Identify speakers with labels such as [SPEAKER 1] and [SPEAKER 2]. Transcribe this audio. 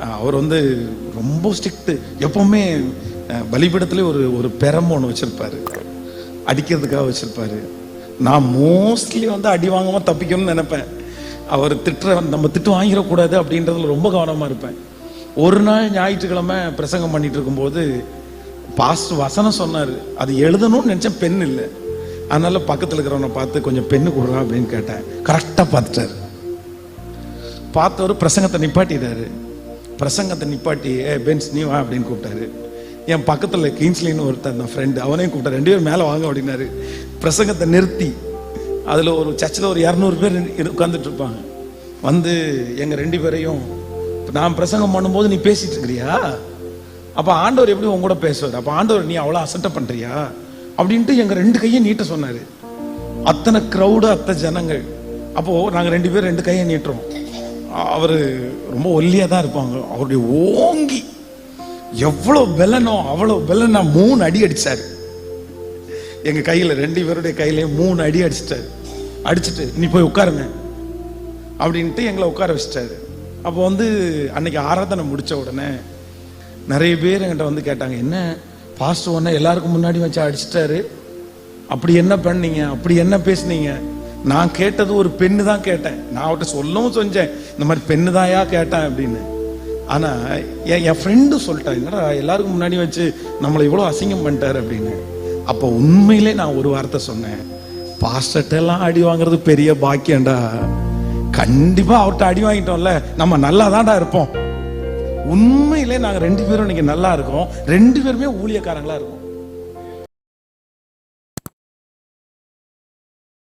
[SPEAKER 1] அவர் வந்து ரொம்ப ஸ்ட்ரிக்ட் எப்பவுமே அஹ், பலிபீடத்திலே ஒரு ஒரு பெரம் ஒன்று வச்சிருப்பாரு. அடிக்கிறதுக்காக வச்சிருப்பாரு. நான் மோஸ்ட்லி வந்து அடி வாங்காம தப்பிக்கணும்னு நினைப்பேன். அவர் திட்டுற நம்ம திட்டு வாங்கிடக்கூடாது அப்படின்றதுல ரொம்ப கவனமா இருப்பேன். ஒரு நாள் ஞாயிற்றுக்கிழமை பிரசங்கம் பண்ணிட்டு இருக்கும்போது பாஸ்ட் வசனம் சொன்னார். அது எழுதணும்னு நினச்சேன் பென் இல்லை. அதனால பக்கத்தில் இருக்கிறவனை பார்த்து கொஞ்சம் பெண்ணு கொடுறா அப்படின்னு கேட்டேன். கரெக்டாக பார்த்துட்டாரு. பார்த்தவர் பிரசங்கத்தை நிப்பாட்டிட்டாரு. பிரசங்கத்தை நிப்பாட்டி ஏ பென்ஸ் நீ வா அப்படின்னு கூப்பிட்டாரு. என் பக்கத்தில் கீன்ஸ்லின்னு ஒருத்தர் அந்த ஃப்ரெண்டு அவனையும் கூப்பிட்டாரு. ரெண்டு பேரும் மேலே வாங்க அப்படின்னாரு. பிரசங்கத்தை நிறுத்தி அதில் ஒரு சர்ச்சில் ஒரு இரநூறு பேர் உட்காந்துட்டு இருப்பாங்க. வந்து எங்கள் ரெண்டு பேரையும் நான் பிரசங்கம் பண்ணும்போது நீ பேசிட்டு இருக்கிறியா? அப்போ ஆண்டவர் எப்படி உன் கூட பேசுவார்? அப்போ ஆண்டவர் நீ அவ்வளோ அசட்டை பண்ணுறியா அப்படின்ட்டு எங்கள் ரெண்டு கையை நீட்ட சொன்னார். அத்தனை க்ரௌடு அத்தனை ஜனங்கள். அப்போ நாங்கள் ரெண்டு பேரும் ரெண்டு கையை நீட்டுறோம். அவர் ரொம்ப ஒல்லியாக தான் இருப்பாங்க. அவருடைய ஓங்கி எவ்வளோ பெலனோ அவ்வளோ பெலன் மூணு அடி அடித்தார் எங்கள் கையில் ரெண்டு பேருடைய கையிலே மூணு அடி அடிச்சிட்டாரு. அடிச்சிட்டு நீ போய் உட்காருங்க. அப்படின்ட்டு எங்களை உட்கார வச்சிட்டாரு. அப்போ வந்து அன்னைக்கு ஆராதனை முடிச்ச உடனே நிறைய பேர் என்கிட்ட வந்து கேட்டாங்க என்ன பாஸ்ட் ஒன்ன எல்லாருக்கும் முன்னாடி வச்சு அடிச்சிட்டாரு? அப்படி என்ன பண்ணீங்க? அப்படி என்ன பேசுனீங்க? நான் கேட்டது ஒரு பெண்ணு தான் கேட்டேன். நான் அவர்கிட்ட சொல்லவும் செஞ்சேன். இந்த மாதிரி பெண்ணு தாயா கேட்டேன் அப்படின்னு. ஆனா என் என் ஃப்ரெண்டு சொல்லிட்டேன் என்னடா எல்லாருக்கும் முன்னாடி வச்சு நம்மளை இவ்வளோ அசிங்கம் பண்ணிட்டாரு அப்படின்னு. அப்போ உண்மையிலே நான் ஒரு வார்த்தை சொன்னேன். பாஸ்டர்ட்ட எல்லாம் அடி வாங்குறது பெரிய பாக்கியம்டா. கண்டிப்பா அவர்கிட்ட அடி வாங்கிட்டோம்ல. நம்ம நல்லா தான்டா இருப்போம். உண்மையிலே நாங்கள் ரெண்டு பேரும் இன்னைக்கு நல்லா இருக்கோம். ரெண்டு பேருமே ஊழியக்காரங்களா இருக்கோம்.